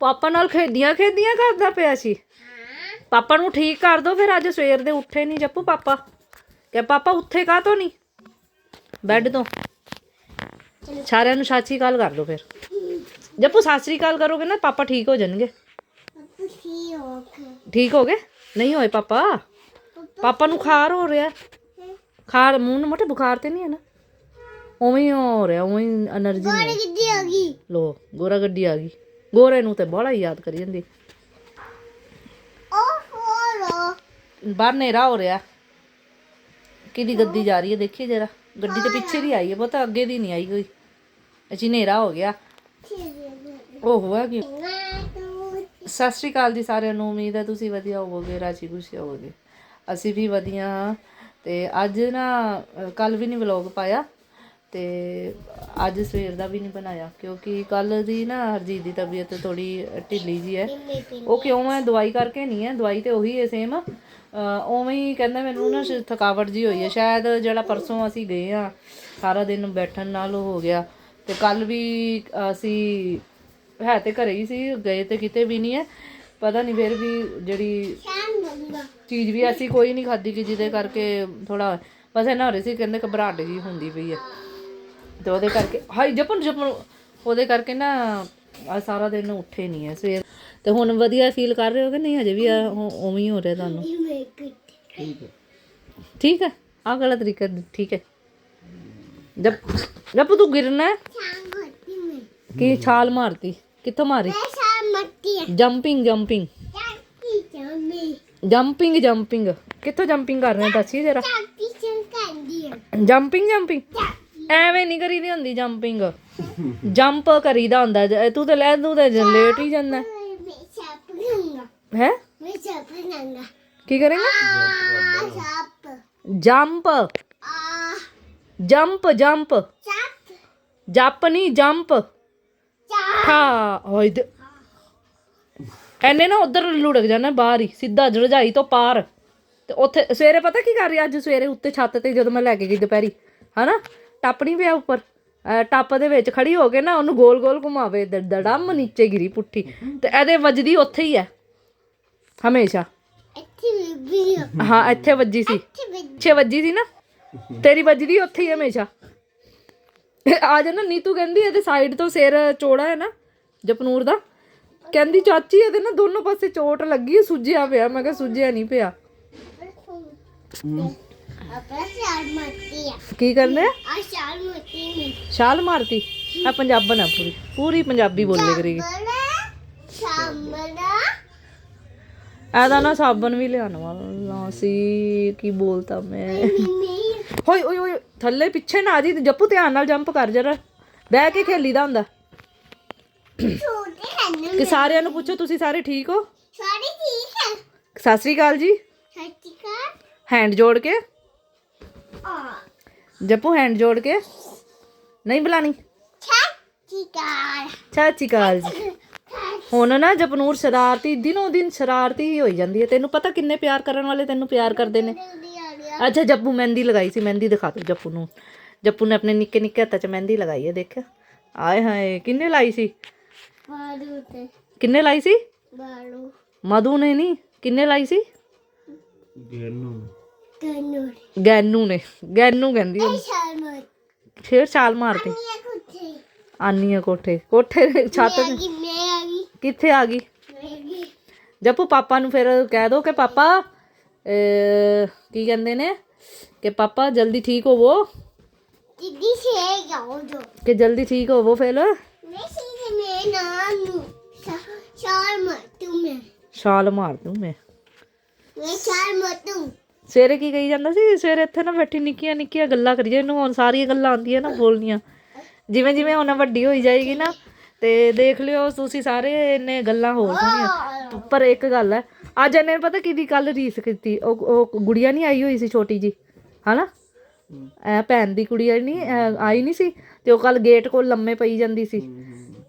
ਪਾਪਾ ਨਾਲ ਖੇਡੀਆਂ ਖੇਡੀਆਂ ਕਰਦਾ ਪਿਆ ਸੀ। ਪਾਪਾ ਨੂੰ ਠੀਕ ਕਰ ਦੋ, ਫਿਰ ਅੱਜ ਸਵੇਰ ਦੇ ਉੱਠੇ ਨਹੀਂ ਜੱਪੂ ਪਾਪਾ। ਕਿ ਪਾਪਾ ਉੱਥੇ ਕਾ ਤੋਂ ਨਹੀਂ ਬੈੱਡ ਤੋਂ। ਸਾਰਿਆਂ ਨੂੰ ਸਾਚੀ ਕਾਲ ਕਰ ਲਓ ਫਿਰ। ਜੱਪੂ ਸਾਸਰੀ ਕਾਲ ਕਰੋਗੇ ਨਾ, ਪਾਪਾ ਠੀਕ ਹੋ ਜਾਣਗੇ। ਠੀਕ ਹੋ ਗਏ? ਨਹੀਂ ਹੋਏ ਪਾਪਾ। ਪਾਪਾ ਨੂੰ ਖਾਰ ਹੋ ਰਿਹਾ। ਖਾਰ, ਮੂੰਹ ਨੂੰ ਮੋਟੇ ਬੁਖਾਰ ਤੇ ਨਹੀਂ ਹੈ ਨਾ? ਉਵੇਂ ਹੋ ਰਿਹਾ, ਉਵੇਂ ਐਨਰਜੀ ਗਈ। ਲੋ ਗੋਰਾ ਗੱਡੀ ਆ ਗਈ। ਗੋਰੇ ਨੂੰ ਤੇ ਬੜਾ ਯਾਦ ਕਰੀ ਜਾਂਦੀ। ਉਹ ਫੋਲੋ ਬਾਹਰ ਹਨੇਰਾ ਹੋ ਰਿਹਾ। ਕਿਹਦੀ ਗੱਡੀ ਜਾ ਰਹੀ ਹੈ ਦੇਖੀ ਜਰਾ। ਗੱਡੀ ਤੇ ਪਿੱਛੇ ਦੀ ਆਈ ਹੈ ਪਤਾ ਅੱਗੇ ਦੀ ਨਹੀਂ ਆਈ ਕੋਈ। ਅਜੀ ਹਨੇਰਾ ਹੋ ਗਿਆ। ਉਹ ਹੋਇਆ ਕਿ? ਸਤਿ ਸ਼੍ਰੀ ਅਕਾਲ ਜੀ ਸਾਰਿਆਂ ਨੂੰ। ਉਮੀਦ ਹੈ ਤੁਸੀਂ ਵਧੀਆ ਹੋਵੋਗੇ ਰਾਜੀ ਖੁਸ਼ੀ ਹੋਵੋਗੇ। ਅਸੀਂ ਵੀ ਵਧੀਆ। ਤੇ ਅੱਜ ਨਾ ਕੱਲ ਵੀ ਨਹੀਂ ਵਲੌਗ ਪਾਇਆ। ਤੇ ਅੱਜ ਸਵੇਰ ਦਾ ਵੀ ਨਹੀਂ ਬਣਾਇਆ ਕਿਉਂਕਿ ਕੱਲ ਦੀ ਨਾ ਹਰਜੀਤ ਦੀ ਤਬੀਅਤ ਥੋੜੀ ਢਿੱਲੀ ਜੀ ਹੈ। ਉਹ ਕਿਉਂ ਹੈ ਦਵਾਈ ਕਰਕੇ ਨਹੀਂ ਹੈ ਦਵਾਈ ਤੇ ਉਹੀ ਹੈ ਸੇਮ ਉਵੇਂ ਹੀ ਕਹਿੰਦਾ ਮੈਨੂੰ ਨਾ ਥਕਾਵਟ ਜੀ ਹੋਈ ਹੈ। ਸ਼ਾਇਦ ਜਿਹੜਾ ਪਰਸੋਂ ਅਸੀਂ ਗਏ ਆ ਸਾਰਾ ਦਿਨ ਬੈਠਣ ਨਾਲ ਹੋ ਗਿਆ। ਤੇ ਕੱਲ ਵੀ ਅਸੀਂ ਹੈ ਤੇ ਘਰੇ ਹੀ ਸੀ ਗਏ ਤੇ ਕਿਤੇ ਵੀ ਨਹੀਂ ਹੈ। ਪਤਾ ਨਹੀਂ ਫਿਰ ਵੀ ਜਿਹੜੀ ਚੀਜ਼ ਵੀ ਐਸੀ ਕੋਈ ਨਹੀਂ ਖਾਦੀ ਕਿ ਜਿਹਦੇ ਕਰਕੇ ਥੋੜਾ ਬਸ ਇਹਨਾਂ ਹੋ ਰਹੀ ਸੀ ਕਹਿੰਦੇ ਘਬਰਾਹਟ ਜੀ ਹੁੰਦੀ ਪਈ ਹੈ। ਤੇ ਉਹਦੇ ਕਰਕੇ ਹਾਈ ਜਪਨ ਜਪਨ ਉਹਦੇ ਕਰਕੇ ਨਾ ਆ ਸਾਰਾ ਦਿਨ ਉੱਠੇ ਨਹੀਂ ਹੈ ਸਵੇਰ। ਤੇ ਹੁਣ ਵਧੀਆ ਫੀਲ ਕਰ ਰਹੇ ਹੋ ਕਿ ਨਹੀਂ ਹਜੇ ਵੀ ਉਵੇਂ ਹੀ ਹੋ ਰਿਹਾ ਤੁਹਾਨੂੰ। ਠੀਕ ਹੈ। ਆ ਗਲਤ ਤਰੀਕਾ ਠੀਕ ਹੈ। ਜਬ ਜਬ ਤੂੰ ਗਿਰਨਾ ਹੈ? ਕੀ ਛਾਲ ਮਾਰਤੀ? ਕਿੱਥੋਂ ਮਾਰੀ? Jumping jumping. Jumping jumping. ਕਿੱਥੋਂ ਜੰਪਿੰਗ ਕਰ ਰਹੇ ਹੋ? ਦੱਸੀ ਜਰਾ। Jumping jumping? ਐਵੇਂ ਨਹੀਂ ਕਰੀਦੀ ਹੁੰਦੀ ਜੰਪਿੰਗ ਜੰਪ ਕਰੀਦਾ ਹੁੰਦਾ ਜ- ਤੂੰ ਤੇ ਲੈ, ਤੂੰ ਤੇ ਲੇਟ ਹੀ ਜਾਂਦਾ। ਹੈ? ਕੀ ਕਰੇਗਾ? ਜੰਪ ਜੰਪ ਜੰਪ ਜੱਪ ਨਹੀਂ ਜੰਪ ਹਾਂ ਹੋਈ ਤੇ। ਐਨੇ ਨਾ ਉਧਰ ਲੁੜਕ ਜਾਣਾ, ਬਾਹਰ ਹੀ, ਸਿੱਧਾ ਰਜਾਈ ਤੋਂ ਪਾਰ। ਤੇ ਉੱਥੇ, ਸਵੇਰੇ ਪਤਾ ਕੀ ਕਰ ਰਹੀ ਅੱਜ ਸਵੇਰੇ ਉੱਤੇ ਛੱਤ ਤੇ ਜਦੋਂ ਮੈਂ ਲੈ ਕੇ ਗਈ ਦੁਪਹਿਰੀ, ਹਨਾ? ਟੱਪ ਨਹੀਂ ਪਿਆ ਉੱਪਰ। ਟੱਪ ਦੇ ਵਿੱਚ ਖੜੀ ਹੋ ਕੇ ਨਾ ਉਹਨੂੰ ਗੋਲ ਗੋਲ ਘੁਮਾਵੇ ਦੜਮ ਨੀਚੇ ਗਿਰੀ ਪੁੱਠੀ। ਤੇ ਇਹਦੇ ਵੱਜਦੀ ਉੱਥੇ ਹੀ ਹੈ ਹਮੇਸ਼ਾ। ਹਾਂ ਇੱਥੇ ਵੱਜੀ ਸੀ। ਪਿੱਛੇ ਵੱਜੀ। ਸੀ ਨਾ। ਤੇਰੀ ਵੱਜਦੀ ਉੱਥੇ ਹੀ ਹਮੇਸ਼ਾ। ਆ ਜਾ ਨਾ ਨੀਤੂ ਕਹਿੰਦੀ ਇਹਦੇ ਸਾਈਡ ਤੋਂ ਸਿਰ ਚੋੜਾ ਹੈ ਨਾ ਜਪਨੂਰ ਦਾ। ਕਹਿੰਦੀ ਚਾਚੀ ਇਹਦੇ ਨਾ ਦੋਨੋਂ ਪਾਸੇ ਚੋਟ ਲੱਗੀ ਸੁੱਜਿਆ ਪਿਆ। ਮੈਂ ਕਿਹਾ ਸੁੱਜਿਆ ਨਹੀਂ ਪਿਆ। ਕੀ ਕਰਨੇ? ਛਾਲ ਮਾਰਤੀ ਆ ਪੰਜਾਬਣ ਆ ਪੂਰੀ। ਪੂਰੀ ਪੰਜਾਬੀ ਬੋਲੇ ਕਰੇਗੀ ਇਹਦਾ ਨਾ ਸਾਬਣ ਵੀ ਲਿਆਉਣ ਵਾਲਾ ਸੀ ਕੀ ਬੋਲਤਾ ਮੈਂ। ਹੋਏ ਓਏ ਓਏ ਥੱਲੇ ਪਿੱਛੇ ਨਾ ਆ ਜੀ ਜੱਪੂ ਧਿਆਨ ਨਾਲ ਜੰਪ ਕਰ ਜਰਾ। ਬਹਿ ਕੇ ਖੇਲੀਦਾ ਹੁੰਦਾ। ਕਿ ਸਾਰਿਆਂ ਨੂੰ ਪੁੱਛੋ ਤੁਸੀਂ ਸਾਰੇ ਠੀਕ ਹੋ? ਸਤਿ ਸ੍ਰੀ ਅਕਾਲ ਜੀ। ਹੈਂਡ ਜੋੜ ਕੇ। ਜੱਪੂ ਹੈਂਡ ਜੋੜ ਕੇ। ਨਹੀਂ ਬੁਲਾਣੀ? ਸ੍ਰੀ ਅਕਾਲ ਜੀ ਹੁਣ ਨਾ ਜਪਨੂਰ ਸ਼ਰਾਰਤੀ ਦਿਨੋਂ ਦਿਨ ਸ਼ਰਾਰਤੀ ਹੀ ਹੋਈ ਜਾਂਦੀ ਹੈ। ਤੈਨੂੰ ਪਤਾ ਕਿੰਨੇ ਪਿਆਰ ਕਰਨ ਵਾਲੇ ਤੈਨੂੰ ਪਿਆਰ ਕਰਦੇ ਨੇ? ਅੱਛਾ ਜੱਪੂ ਮਹਿੰਦੀ ਲਗਾਈ ਸੀ। ਮਹਿੰਦੀ ਦਿਖਾ ਦੇ ਜੱਪੂ ਨੂੰ। ਜੱਪੂ ਨੇ ਆਪਣੇ ਨਿੱਕੇ ਨਿੱਕੇ ਹੱਥਾਂ 'ਚ ਮਹਿੰਦੀ ਲਗਾਈ ਹੈ ਦੇਖ। ਆਏ ਹਾਏ ਕਿੰਨੇ ਲਾਈ ਸੀ? ਕਿੰਨੇ ਲਾਈ ਸੀ? ਮਧੂ ਨੇ ਨਹੀਂ ਕਿੰਨੇ ਲਾਈ ਸੀ? ਗੈਨੂ। ਨੇ। ਗੈਨੂ ਕਹਿੰਦੀ ਉਹਨੂੰ। ਫੇਰ ਛਾਲ ਮਾਰਤੀ। ਆਨੀ ਆ ਕੋਠੇ। ਕੋਠੇ। ਦੇ ਛੱਤ ਤੇ। ਕਿੱਥੇ ਆ ਗਈ? ਜੱਪੂ ਪਾਪਾ ਨੂੰ ਫਿਰ ਕਹਿ ਦੋ ਕਿ ਪਾਪਾ ਅਹ, ਕੀ ਕਹਿੰਦੇ ਨੇ? ਕਿ ਪਾਪਾ ਜਲਦੀ ਠੀਕ ਹੋਵੋ। ਦੀਦੀ ਸੇ ਜਾਓ ਜੋ। ਕਿ ਜਲਦੀ ਠੀਕ ਹੋਵੋ ਫਿਰ। ਮੈਂ ਸੀ ਮੈਂ ਨਾਨੂ ਮਤੂ ਮੈਂ। ਛਾਲ ਮਾਰ ਦੂੰ ਮੈਂ। ਮੈਂ ਚਾਰ ਮਤੂ ਸਵੇਰੇ ਕੀ ਕਹੀ ਜਾਂਦਾ ਸੀ? ਸਵੇਰੇ ਇੱਥੇ ਨਾ ਬੈਠੀ ਨਿੱਕੀਆਂ ਨਿੱਕੀਆਂ ਗੱਲਾਂ ਕਰੀ ਇਹਨੂੰ ਹੁਣ ਸਾਰੀਆਂ ਗੱਲਾਂ ਆਉਂਦੀਆਂ ਨਾ ਬੋਲਣੀਆਂ। ਜਿਵੇਂ ਜਿਵੇਂ ਹੁਣ ਵੱਡੀ ਹੋਈ ਜਾਏਗੀ ਨਾ, ਤੇ ਦੇਖ ਲਿਓ ਤੁਸੀਂ ਸਾਰੇ ਇਹਨੇ ਗੱਲਾਂ ਹੋਰ ਸੁਣੀਆਂ। ਪਰ ਇੱਕ ਗੱਲ ਹੈ, ਅੱਜ ਇਹਨੇ ਪਤਾ ਕਿਹਦੀ ਕੱਲ ਰੀਸ ਕੀਤੀ? ਉਹ ਉਹ ਗੁੜੀਆ ਨਹੀਂ ਆਈ ਹੋਈ ਸੀ ਛੋਟੀ ਜੀ ਹਨਾ? ਐ ਭੈਣ ਦੀ ਕੁੜੀ ਆਈ ਨਹੀਂ ਆਈ ਨਹੀਂ ਸੀ, ਤੇ ਉਹ ਕੱਲ ਗੇਟ ਕੋਲ ਲੰਮੇ ਪਈ ਜਾਂਦੀ ਸੀ।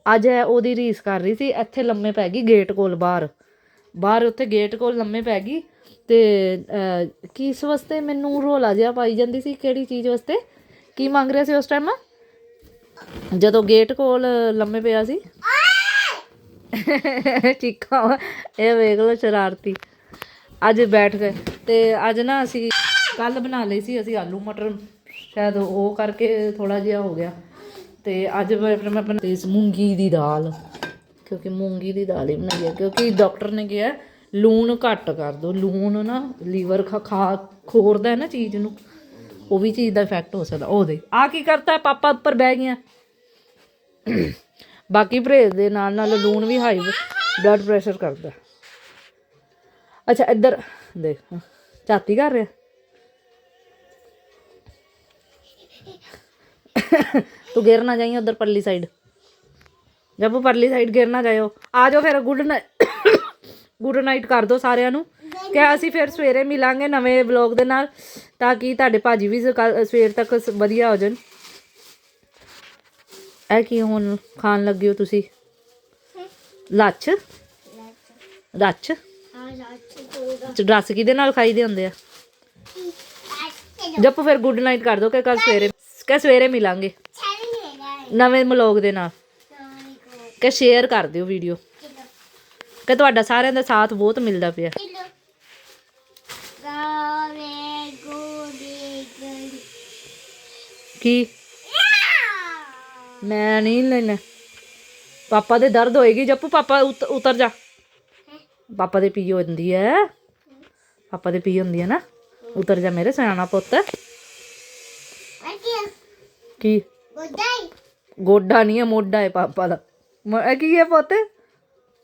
ਅੱਜ ਇਹ ਉਹਦੀ ਰੀਸ ਕਰ ਰਹੀ ਸੀ, ਇੱਥੇ ਲੰਮੇ ਪੈ ਗਈ ਗੇਟ ਕੋਲ ਬਾਹਰ। ਬਾਹਰ ਉੱਥੇ ਗੇਟ ਕੋਲ ਲੰਮੇ ਪੈ ਗਈ ਤੇ ਕਿਸ ਵਾਸਤੇ ਮੈਨੂੰ ਰੋਲਾ ਜਿਹਾ ਪਾਈ ਜਾਂਦੀ ਸੀ? ਕਿਹੜੀ ਚੀਜ਼ ਵਾਸਤੇ? ਕੀ ਮੰਗ ਰਿਹਾ ਸੀ ਉਸ ਟਾਈਮ ਜਦੋਂ ਗੇਟ ਕੋਲ ਲੰਮੇ ਪਿਆ ਸੀ। ਆ ਚੀਕਾਂ ਇਹ ਵੇਖ ਲਓ ਸ਼ਰਾਰਤੀ। ਅੱਜ ਬੈਠ ਗਏ। ਤੇ ਅੱਜ ਨਾ ਅਸੀਂ ਕੱਲ ਬਣਾ ਲਈ ਸੀ ਅਸੀਂ ਆਲੂ ਮਟਰ। ਸ਼ਾਇਦ ਉਹ ਕਰਕੇ ਥੋੜਾ ਜਿਹਾ ਹੋ ਗਿਆ। ਤੇ ਅੱਜ ਮੈਂ ਫਿਰ ਮੈਂ ਬਣਾਈ ਸੀ ਮੂੰਗੀ ਦੀ ਦਾਲ। ਕਿਉਂਕਿ ਮੂੰਗੀ ਦੀ ਦਾਲ ਹੀ ਬਣਾਈ ਹੈ। ਕਿਉਂਕਿ ਡਾਕਟਰ ਨੇ ਕਿਹਾ ਲੂਣ ਘੱਟ ਕਰ ਦਿਓ ਲੂਣ ਨਾ ਲੀਵਰ ਖਾ ਖਾ ਖੋਰਦਾ ਨਾ ਚੀਜ਼ ਨੂੰ ਉਹ ਵੀ ਚੀਜ਼ ਦਾ ਇਫੈਕਟ ਹੋ ਸਕਦਾ ਉਹਦੇ ਆ ਕੀ ਕਰਤਾ ਪਾਪਾ ਉੱਪਰ ਬਹਿ ਗਿਆ ਬਾਕੀ ਪਰਹੇਜ਼ ਦੇ ਨਾਲ ਨਾਲ ਲੂਣ ਵੀ ਹਾਈ ਬਲੱਡ ਪ੍ਰੈਸ਼ਰ ਕਰਦਾ। ਅੱਛਾ ਇੱਧਰ ਦੇਖ ਹਾਂ, ਝਾਤੀ ਕਰ ਰਿਹਾ? ਤੂੰ ਗਿਰ ਨਾ ਜਾਈਂ ਉਧਰ ਪਰਲੀ ਸਾਈਡ ਜਬ ਪਰਲੀ ਸਾਈਡ ਗਿਰ ਨਾ ਜਾਇਓ। ਆ ਜਾਓ ਫਿਰ ਗੁੱਡ ਨਾਈਟ ਗੁੱਡ ਨਾਈਟ ਕਰ ਦਿਓ ਸਾਰਿਆਂ ਨੂੰ। ਕਿ ਅਸੀਂ ਫਿਰ ਸਵੇਰੇ ਮਿਲਾਂਗੇ ਨਵੇਂ ਵਲੌਗ ਦੇ ਨਾਲ ਤਾਂ ਕਿ ਤੁਹਾਡੇ ਭਾਜੀ ਵੀ ਸਵੇਰ ਤੱਕ ਵਧੀਆ ਹੋ ਜਾਣ। ਇਹ ਕੀ ਹੁਣ ਖਾਣ ਲੱਗੇ ਹੋ ਤੁਸੀਂ? ਲੱਛ? ਚ ਰਸ ਕਿਹਦੇ ਨਾਲ ਖਾਈਦੇ ਹੁੰਦੇ ਆ? ਜੱਪ ਫਿਰ ਗੁੱਡ ਨਾਈਟ ਕਰ ਦੋ ਕਿ ਕੱਲ ਸਵੇਰੇ ਕਿ ਸਵੇਰੇ ਮਿਲਾਂਗੇ। ਨਵੇਂ ਵਲੌਗ ਦੇ ਨਾਲ। ਕੋ ਸ਼ੇਅਰ ਕਰ ਦਿਓ ਵੀਡੀਓ। ਕਿ ਤੁਹਾਡਾ ਸਾਰਿਆਂ ਦਾ ਸਾਥ ਬਹੁਤ ਮਿਲਦਾ ਪਿਆ। ਕੀ? ਮੈਂ ਨਹੀਂ ਲੈਣਾ। ਪਾਪਾ ਦੇ ਦਰਦ ਹੋਏਗੀ। ਜੱਪੂ ਪਾਪਾ ਉਤ- ਉਤਰ ਜਾ। ਪਾਪਾ ਦੇ ਪੀ ਹੁੰਦੀ ਹੈ ਪਾਪਾ ਦੇ ਪੀ ਹੁੰਦੀ ਹੈ ਨਾ। ਉਤਰ ਜਾ ਮੇਰੇ ਸਿਆਣਾ ਪੁੱਤ। ਕੀ? ਗੋਡਾ ਨਹੀਂ ਹੈ ਮੋਢਾ ਹੈ ਪਾਪਾ ਦਾ। ਮ- ਇਹ ਕੀ ਹੈ ਪੁੱਤ?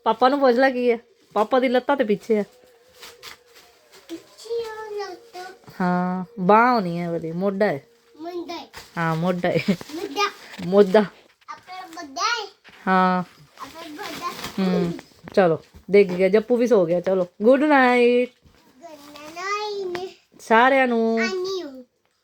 ਪਾਪਾ ਨੂੰ ਪੁੱਛ ਲੈ ਕੀ ਹੈ ਪਾਪਾ ਦੀ ਲੱਤਾਂ ਤੇ ਪਿੱਛੇ ਹੈ ਲੱਤੋ। ਹਾਂ ਬਾਹ ਹੋਣੀ ਹੈ ਵਾਲੀ ਮੋਢਾ ਹੈ ਮੁੰਡੇ ਹਾਂ ਮੋਢਾ ਹੈ ਮੁੰਡਾ। ਮੋਢਾ। ਆਪੇ ਬਦਾਈ ਹਾਂ। ਆਪੇ ਬਦਾ ਹੂੰ ਚਲੋ ਦੇਖ ਗਿਆ ਜੱਪੂ ਵੀ ਸੋ ਗਿਆ ਚਲੋ। Good night. ਗੰਨਾ ਨਹੀਂ ਸਾਰਿਆਂ ਨੂੰ।